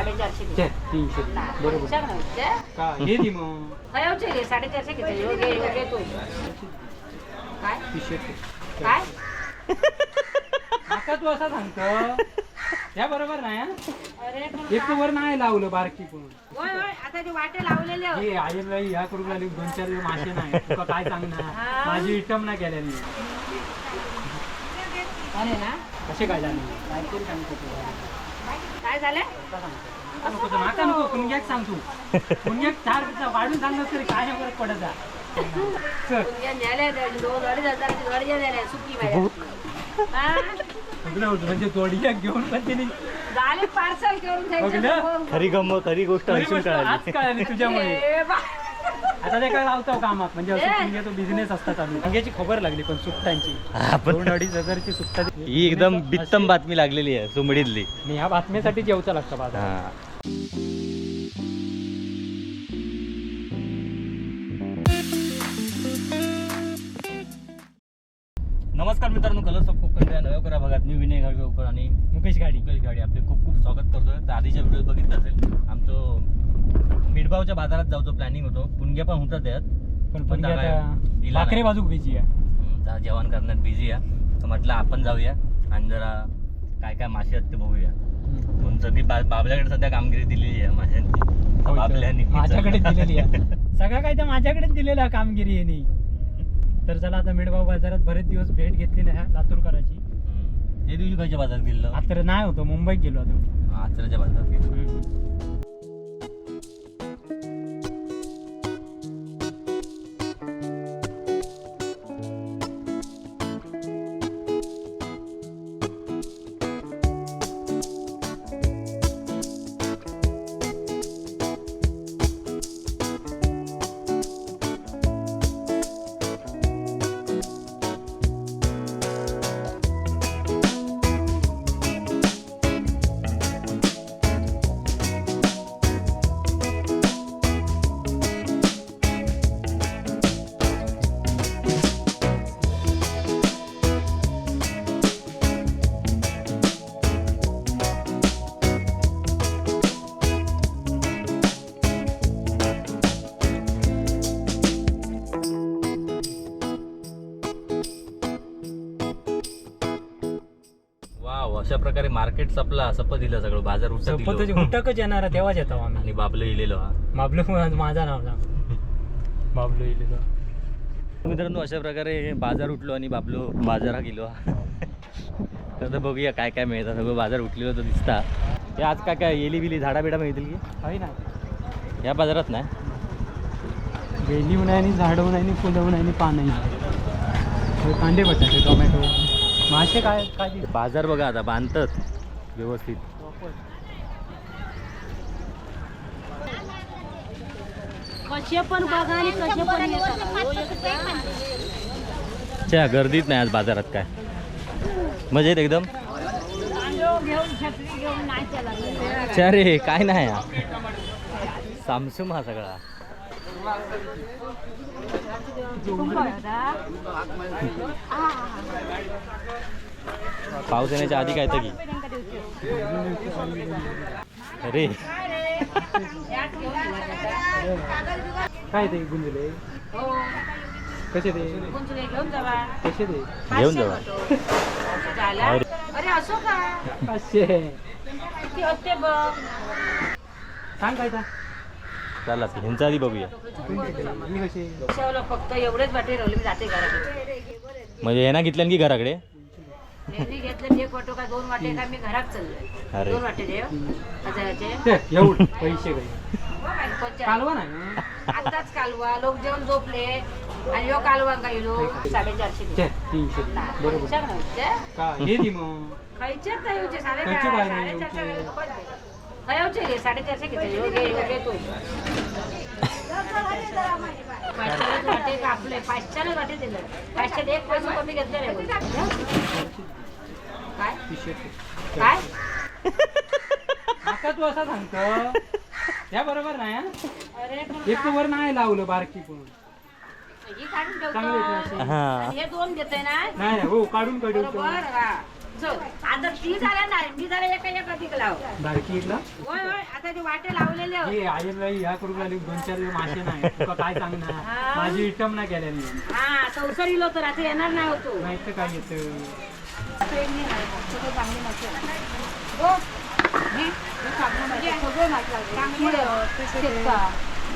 साडेचारशे घे. छे, तीनशे. नाही, बरोबर. विचार ना, विचार. का? हे दे मग. खयावचे घे साडेचारशे घेते ह्यो घे, ह्यो घे तू. काय? तीनशे. काय? आता तू असं सांगतो. या बरोबर नाही हा? अरे पण एक तर वर नाही लावलं बारकी पण. होय होय. आता ते वाटे लावलेले. हे ह्या करून दोन चार दिवस मासे नाही. तुका काय सांगणार. माझी इटम नाही केलेली अरे ना. कसे काय झाले? काहीतरी सांगतो तुला. काय झालं आता सांगतो. आता नको तर नाका नको कुणग्याक सांग तू कुणग्याक चार वाढून सांगत तरी काय फरक पडत हा? म्हणजे तोडिया घेऊन पण तिने झाले पार्सल घेऊन बघलं? जायचं खरी गंमत खरी गोष्ट तुझ्यामुळे ए बा. आता ते काय लावतो कामात? म्हणजे असं. कुणग्या तो बिझनेस असतात चालू. कुणग्याची खबर लागली पण सुट्टांची हा, दोन अडीच हजारची सुट्टा ही एकदम बित्तम बातमी लागलेली आहे सुमडीतली. आणि ह्या बातमीसाठी जेवचा लागतं बाजार. नमस्कार मित्रांनो कलर्स ऑफ कोकण या नव्या करा भागात मी विनय गाडगेकर आणि मुकेश गाडी. मुकेश गाडी. आपले खूप खूप स्वागत करतोय. तर आधीच्या व्हिडिओ बघितलं असेल आमचं मिठभावच्या बाजारात जाऊचं प्लॅनिंग होतं. पुणग्या पण होतं त्यात पण पण भाकरे नाही. बिजी आहे. हम्म, तर जेवण करण्यात बिझी आहे. तर म्हटलं आपण जाऊया आणि जरा काय काय मासे आहेत ते बघूया. पण सगळी बाबल्याकडे सध्या कामगिरी दिलेली आहे माशांची. बाबल्यानी माझ्याकडे दिलेली आहे. सगळं काय तर माझ्याकडेच दिलेलं आहे कामगिरी यांनी. तर चला आता मिडगाव बाजारात बरेच दिवस भेट घेतलेली आहे लातूरकराची. ते दिवशी खायच्या बाजारात गेलो आता नाही होतो मुंबईत गेलो आता आचऱ्याच्या बाजारात गेलो अशा प्रकारे मार्केट सपला सप दिलं सगळं बाजार उठत. उठकच येणार आहे तेव्हाच येतो आम्ही. आणि बाबलं इलेलो हा. बाबलू माझा नाव सांग. बाबलू इलेलो. मित्रांनो अशा प्रकारे बाजार उठलो आणि बाबलो बाजारात गेलो. तर बघूया काय काय मिळतं. सगळं बाजार उठलेलं तर दिसता. हे आज काय काय येली बिली झाडा बिडा मिळतील की? आहे ना. या बाजारात नाही? वेली नाही आणि झाडं नाही आणि फुलं नाही आणि पानं. नाही कांदे बटाटे टोमॅटो. मासे काय काय बाजार बघा आता बांधतात व्यवस्थित. कसे पण बघा आणि कसे पण येतात. येतात. च्या गर्दीत नाही आज बाजारात काय? मजेत एकदम? तांदूळ घेऊन छत्री घेऊन नाही त्याला च्या रे काय नाही हा. सामसुम हा सगळा. पाऊस येण्याच्या आधी काय की अरे. काय ते गुंजले? कसे ते? कसे ते? घेऊन जावा. अरे. असो. का? सांग काय चला ह्यांचा आधी बघूया. मी फक्त एवढेच वाटे राहिले मी जाते घरात म्हणजे यांना घेतल्या की घराकडे? यांनी घेतले एक वाटो का दोन वाटे का मी घरात चाललोय. अरे. दोन वाटे देव हजाराचे. ते, एवढं पैसे काही. कोणच्या? कालवा आताच कालवा लोक जेवण झोपले. आणि ह्यो कालवा साडेचारशे तीनशे. बरोबर. का हे नाही साडेचारशे साडेचारशे वाटे दिलं एक पैसे कमी घेतले. काय काय आता तू असं सांगतो या बरोबर नाही एक तर वर नाही लावलं बारकी पण. ही काढून ठेवतो. हा दोन घेते ना. नाही हो काढून काढून बरोबर हा. आता ती झाल्या नाही मी झाल्या एका एका लाव. बारकी इकला होय होय. आता ते वाटे लावलेले. ही ह्या करू लागली दोन चार दिवस मासे नाही. तुका काय सांगणार? हा. माझी इटम ना केल्याने हा चौसरीलो तर आता येणार नाही होतो नाही तर काय येतं?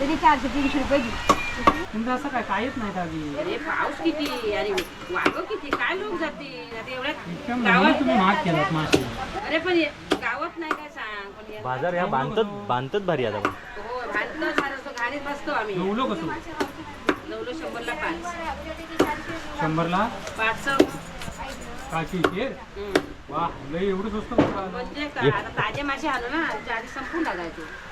तरी चारशे तीनशे रुपये तुमचं असं काय काहीच नाही दागी अरे पाऊस किती? आणि वागो किती? काय लोक आता एवढ्या म्हणून तुम्ही महाग केलात मासे अरे पण हे- गावात नाही काय सांग? पण हे- बाजार ह्या बांधतात बांधतात भारी आता. पण. हो बांधतो सारं घाणीत बसतो आम्ही. नवलो कसो? नवलो शंभरला पाच. शंभरला? पाच हम्म. वा लय एवढं स्वस्त. म्हणजे आता ताजे मासे आलो ना आधी संपून टाकायचे. असं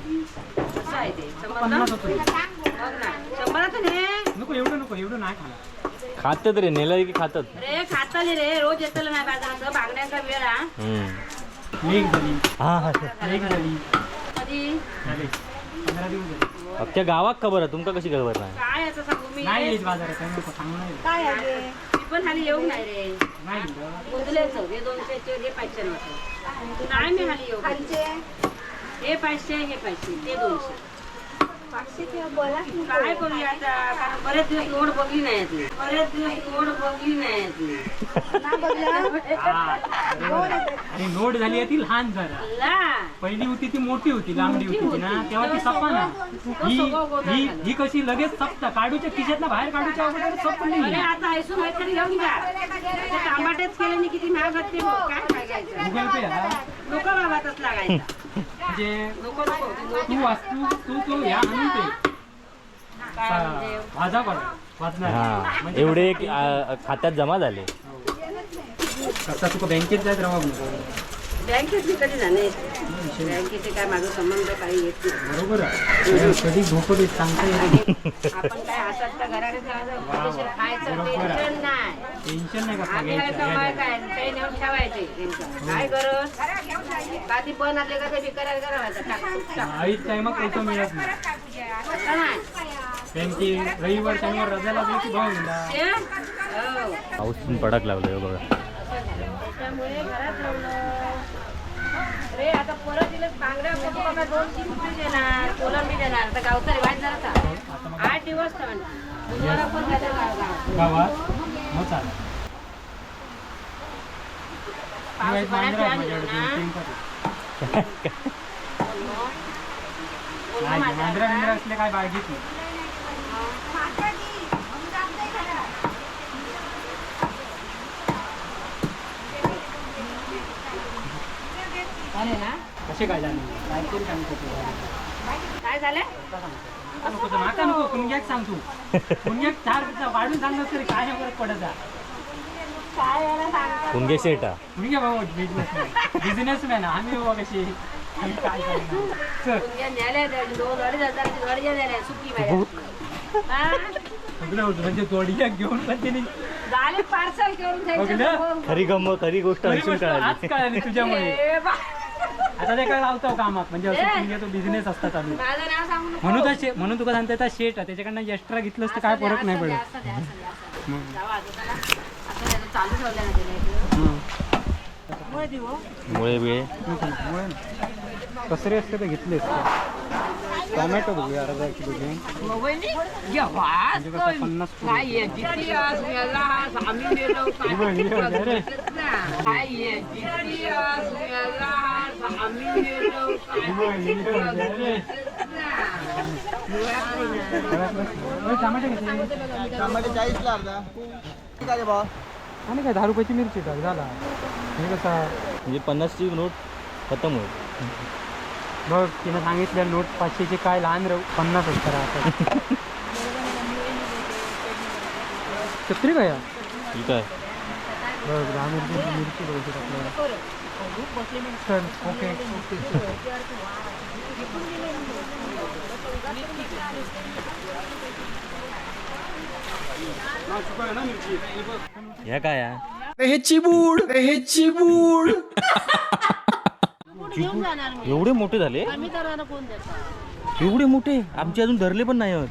आहे ते पन्नास समजलं होतं बघ ना शंभरातून हे नको एवढं नको एवढं नाही खाणार. खातात रे नेलं की खातात रे खाताले रे रोज येतलं नाही बाजारात बागड्यांचा वेळा हम्म. एक झाली. हा हा. एक झाली. कधी? झाले. पंधरा दिवस झाले. अख्ख्या गावात खबर आहे तुमका कशी खबर नाही काय असं सांगू मी? नाही येत बाजारात काय नको सांगू नाही येत. काय आहे? मी पण खाली येऊ नाही रे. नाही येत. गुंतलेच हे दोनशेचे हे पाचशे नाही मी खाली येऊ खालचे? हे पाचशे हे पाचशे ते दोनशे. काय करूया आता? कारण बरेच दिवस नोट बघली नाही ती बरेच दिवस नोट बघली नाही ती ना बघलं? हा, बरोबर आहे. आणि नोट झाली ती लहान जरा. पहिली होती ती मोठी होती लांबडी होती ना. तेव्हा ती सपा ना. ही ही. ही कशी लगेच सपता. काढूच्या खिशात बाहेर काढूच्या अगोदर सपली अरे आता ऐसून काहीतरी घेऊन जा. ते टमाटेच केले मी किती महाग असते. काय खायचं गुगल पे हा. बाबा तसला लागायचा. म्हणजे नको नको ते नोट तू वाचतू तू तू ह्या आणून ते. काय वाजा पड वाचणार. हा. एवढे आ, खात्यात जमा झाले. कसं तुका बँकेत जायचं राहा बँकेत कधी जाणे बँकेचे काय माझा संबंध काही येत नाही. बरोबर आहे. कधी झोपत येत सांगता येत नाही. आपण काय हातात घराकडे जायचं खायचं बरोबर आहे. टेन्शन नाही. टेन्शन काय कमाय घ्यायचं काय? काही नेऊन ठेवायचे त्यांचं. काय गरज? का ती पण आले का ते विकायला करायचं टाक टाक, टाक. आईच टायमात पैसे मिळत नाही. त्यांची रविवार शनिवार रजा लागली की भाऊ? हो. पाऊस पण पडक लागलो हे बघा. घरात लावलं आता परत दिलं बांगड्या बघू बघा दोन तीन रुपये देणार कोलंबी देणार. आता गावचा रिवाज झाला का आठ दिवस पण गावात? हो चालेल. पाऊस बऱ्याच वेळा मांजरा. बिंजरा असले काय बाळगीत नाही. झाले ना? कसे काय झाले? काहीतरी सांगतो तुला. काय झालं? आता नको तर नाका नको. कुणग्याक सांग. तू कुणग्याक चार पिझ्झा वाढून तरी काय नाही फरक पडत काय सांगतो शेटा. बिझनेसमॅन बिझनेसमॅन आम्ही बाबा कशी आम्ही काय करणार? चल. उद्या न्यायला दोन अडीच हजाराची गाडी द्यायला सुकी माझ्या हा? होतं म्हणजे घेऊन पण झाले पार्सल खरी गम खरी गोष्ट तुझ्यामुळे. ए बा. आता ते काय लावतो कामात म्हणजे असं. कुणग्या तो बिझनेस असता चालू माझं नाव सांगू नको. म्हणून तर शे- म्हणून तुका सांगता येतात शेट त्याच्याकडनं एक्स्ट्रा घेतलंस तर काय फरक नाही पडत असं द्या, असं द्या, असं द्या. मग. जावा आजोबाला. असं द्या, तो चालू ठेवलं ना त्याला इकडं. हं. मुळे देऊ, हो. मुळे बिळे कसरे असते ते घेतलेस टोमॅटो बघूया अर्धा किलो घे मोबाईलनी? घ्या, वास म्हणजे कसं पन्नास काय आहे? किती आज मेला, आज आम्ही मेलो, काय ना. आहे? किती टमाटे घेतले टमाटे चाळीसला अर्धा. काय रे भावा? आणि काय दहा रुपयाची मिरची टाक झाला. हे कसा? म्हणजे पन्नासची नोट खतम होईल. बघ तिनं सांगितलं नोट पाचशेचे काय लहान राहू पन्नास असतं आता. छत्री काय आहे? ठीक आहे. बघ दहा मिरची मिरची बघू आपल्याला चल ओके ह्या काय आहे? हे चिबूड. हे चिबूड. एवढे मोठे झाले? एवढे मोठे? आमचे अजून धरले पण नाही आहोत.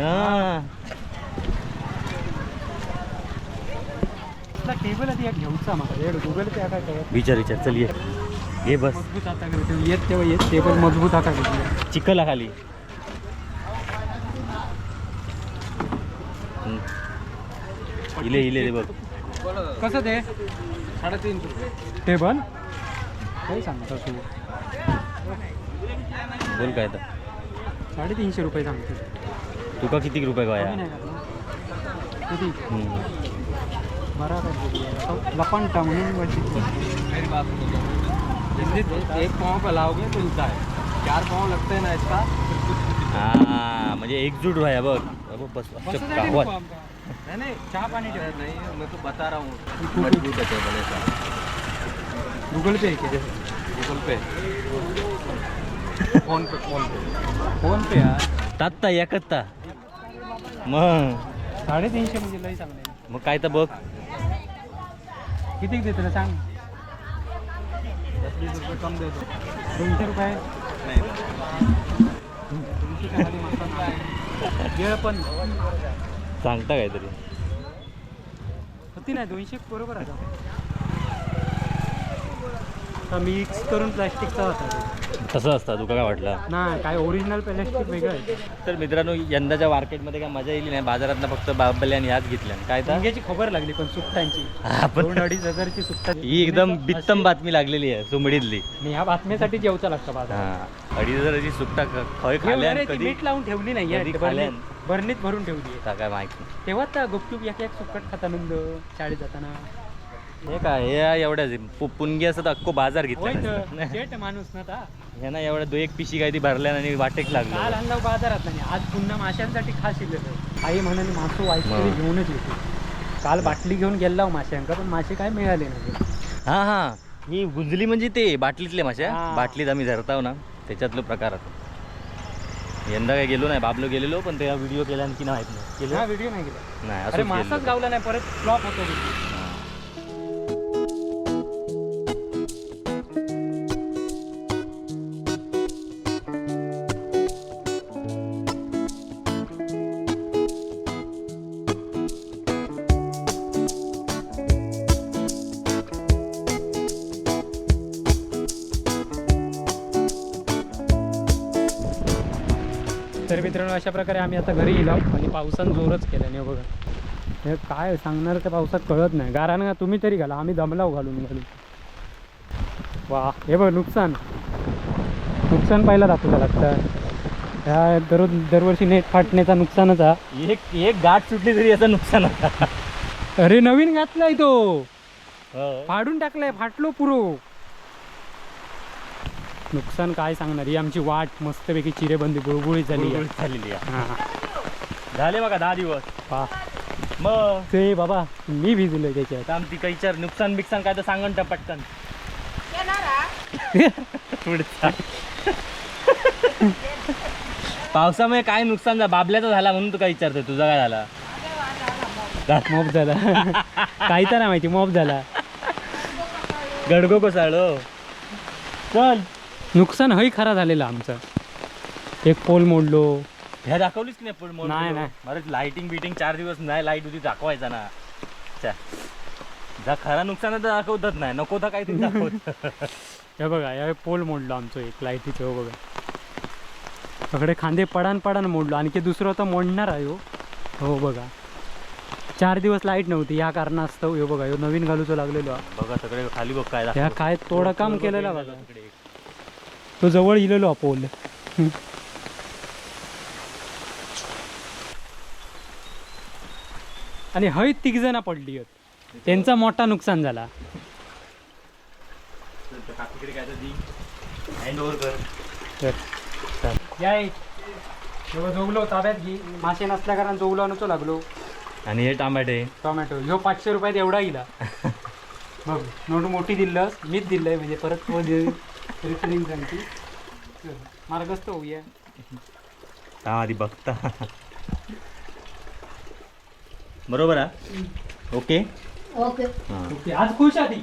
हा असला टेबल आहे एक घेऊचा मला गुगल पे काय काय विचार विचार. चल ये. ये बस. मजबूत आता करतो येत तेव्हा येत. टेबल मजबूत आता चिखला खाली. इले इले रे बघ. कसं ते? साडेतीन टेबल काही सांगतो तू? बोल काय तर साडेतीनशे रुपये सांगतो. तुका किती रुपये गाया? किती? लपंटा म्हणून एक पाँव पे लाओगे तो हिलता है चार पाँव लगते हैं ना इसका हा म्हणजे एकजूट व्हाया बघ अबो बस. नाही नाही चहा पाणी नहीं मैं तो बता रहा हूँ. मजबूत है गुगल पे की गूगल पे फोन पे फोन पे फोन पे हा तात्ता एकत्ता. मग. साडेतीनशे म्हणजे लई चांगलं आहे. मग काय तर बघ. किती देतो रे सांग? रुपये कम दे दो दोनशे रुपये? नहीं. वेळ पण सांगता काहीतरी. होती नाही दोनशे बरोबर आहे. आता मिक्स करून प्लॅस्टिकचा होता. तसं असतं तुका काय वाटलं? नाही काय ओरिजिनल प्लॅस्टिक वेगळं आहे. तर मित्रांनो यंदाच्या मार्केटमध्ये काय मजा येईल नाही? बाजारात फक्त बाबल्या आणि ह्याच घेतल्या. काय तर? मुंग्याची खबर लागली पण सुट्टांची हा, पण दोन अडीच हजारची सुट्टा ही एकदम बित्तम बातमी लागलेली आहे सुमडीतली. आणि ह्या बातमीसाठी जेवचा लागतं बाजार हा अडीच हजाराची सुट्टा ख- खय खाल्या कधी? मीठ लावून ठेवली नाही कधी आहे खाल्यान? बरणीत बरणीत भरून ठेवली आहे. काय माहीत नाही. तेव्हा त्या गुपचूप एक एक सुकट खातानंद शाळेत जाताना. हे काय हे एवढ्याच असं अख्खो बाजार घेतला शेट माणूस ना ता. हे ना एवढ्या दो एक पिशी काय ती भरल्या आणि वाटेक काल लागलं आणला बाजारात नाही आज पुन्हा माशांसाठी खास इलेलं आई म्हणाली मासू वाईट. घेऊनच येते. काल बाटली घेऊन गेला माशांका पण मासे काय मिळाले नाही. हा हा. ही गुंजली म्हणजे ते बाटलीतले माश्या हा. बाटलीत आम्ही धरताव ना त्याच्यातलं प्रकार आता. यंदा काय गेलो नाही बाबलो गेलेलो पण त्या व्हिडिओ केला की नाही माहीत नाही. हा केलं? व्हिडिओ नाही गेला नाही असंच मासाच. गावला नाही परत फ्लॉप होतो. मित्रांनो अशा प्रकारे आम्ही आता घरी गेलो आणि पावसानं जोरच केला नाही बघा. हे काय सांगणार त्या पावसात कळत नाही. गारानं का तुम्ही तरी घाला. आम्ही दमलाव घालून घालून वा हे बघ नुकसान. नुकसान पाहिलं दाखवलं लागतं ह्या दररोज दरवर्षी नेट फाटण्याचा नुकसानच हा. एक एक गाठ सुटली तरी याचं नुकसान. अरे नवीन घातलाय तो. हो. फाडून टाकलाय फाटलो पुरो. नुकसान काय सांगणार? ही आमची वाट मस्तपैकी चिरेबंदी गुळगुळीत झाली आहे. झालेली आहे. हा. झाले बघा दहा दिवस. पहा. मग? ते बाबा मी भिजलोय त्याच्यात. आता आमची काही विचार नुकसान बिकसान काय तर सांगण त्या पटकन पुढचा. पावसामुळे काय नुकसान झालं बाबल्याचा झाला म्हणून तू काय विचारतोय तुझा काय झाला? मॉप झाला. काही तर नाही माहिती मॉप झाला. गडगो कोसाळो चल. नुकसान हई खरा झालेलं आमचं एक पोल मोडलो ह्या दाखवलीच नाही पण मग नाही. नाही. अरे लाइटिंग बिटिंग चार दिवस नाही लाइट होती दाखवायचा ना. जा खरा नुकसान तर दाखवतच नाही नको तर काही तुम्ही दाखवत हे बघा या पोल मोडलो आमचं एक लाईटीचं हो बघा सगळे खांदे पडान पडान मोडलो आणखी दुसरं होतं मोडणार आहे हो हो बघा चार दिवस लाइट नव्हती या कारणास्तव हो बघा ह्यो नवीन घालूचो लागलेलो. बघा सगळे खाली बघ काय ह्या. काय तोडं काम केलेलं बघा तिकडे. तो जवळ इलेलो हा पोल. आणि हय तिघ जण पडली आहेत त्यांचा मोठा नुकसान झाला. जोगलो ताब्यात घे मासे नसल्या कारण जोगलो नसतो लागलो. आणि हे टमाटे टोमॅटो. ह्यो पाचशे रुपयात एवढा गेला बघ नोट मोठी दिलंस मीच दिलंय म्हणजे परत तो सांगती चल, मार्गस्थ होऊया. हा आधी बघता. बरोबर हा? ओके? ओके. हां. ओके आज खुश आधी.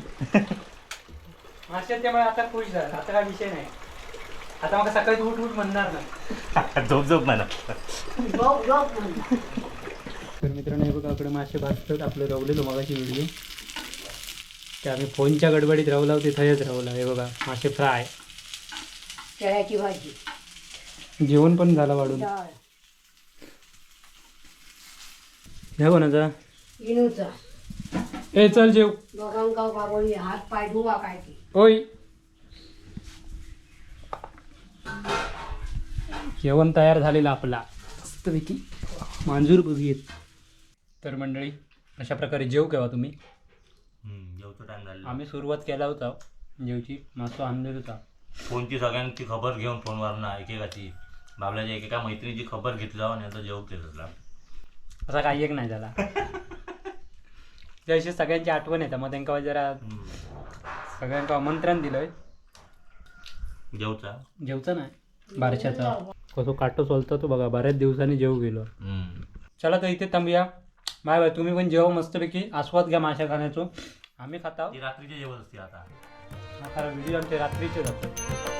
त्यामुळे आता खुश झाला. आता काय विषय नाही. आता मग सकाळी उठ उठ म्हणणार नाही. झोप झोप म्हणा. तर मित्रांनो हे बघा आपले मासे भाजतात आपलं रवलेलो मगाची व्हिडिओ ते आम्ही फोनच्या गडबडीत राहू लावते थंयच राहू हे बघा मासे फ्राय. केळ्याची भाजी. जेवण पण झालं वाढून. डाळ ह्या कोणाचा? इनूचा. ए चल जेव. दोघांका बाबोळी हात पाय धुवा काय की ओय जेवण तयार झालेलं आपला. मस्तपैकी मांजूर बघूयात तर मंडळी अशा प्रकारे जेव केव्हा तुम्ही. टाइम झाला आम्ही सुरुवात केला होता जेवची मासो आणलेला होता. फोनची सगळ्यांची खबर घेऊन फोनवर ना एकेकाची बाबल्याच्या एकेका मैत्रिणीची खबर घेतलं आणि आता जेव केलं असा काही एक नाही झाला. त्या दिवशी सगळ्यांची आठवण येतं मग त्यांना जरा सगळ्यांका आमंत्रण दिलंय. जेवचा? जेवचा नाही बारशाचा. कसं काटो सोलतो तो बघा बऱ्याच दिवसांनी जेव गेलो. चला तर इथे थांबूया. Bye bye. तुम्ही पण जेवा मस्तपैकी. आस्वाद घ्या माशा खाण्याचो आम्ही खाता ती रात्रीचे जेवत असते आता. हा खरा व्हिडिओ आमचे रात्रीचे जातो